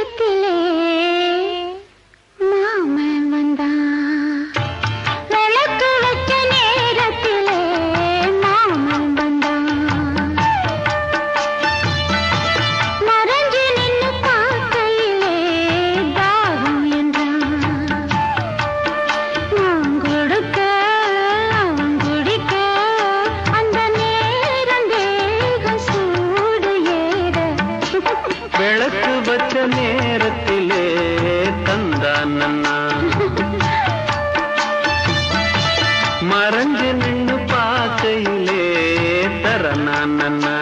நேரத்திலே விளக்கு வச்ச நேரத்திலே தந்தான் நன்னா. மறைஞ்சு நின்று பார்க்கையிலே தர நான் நன்னா.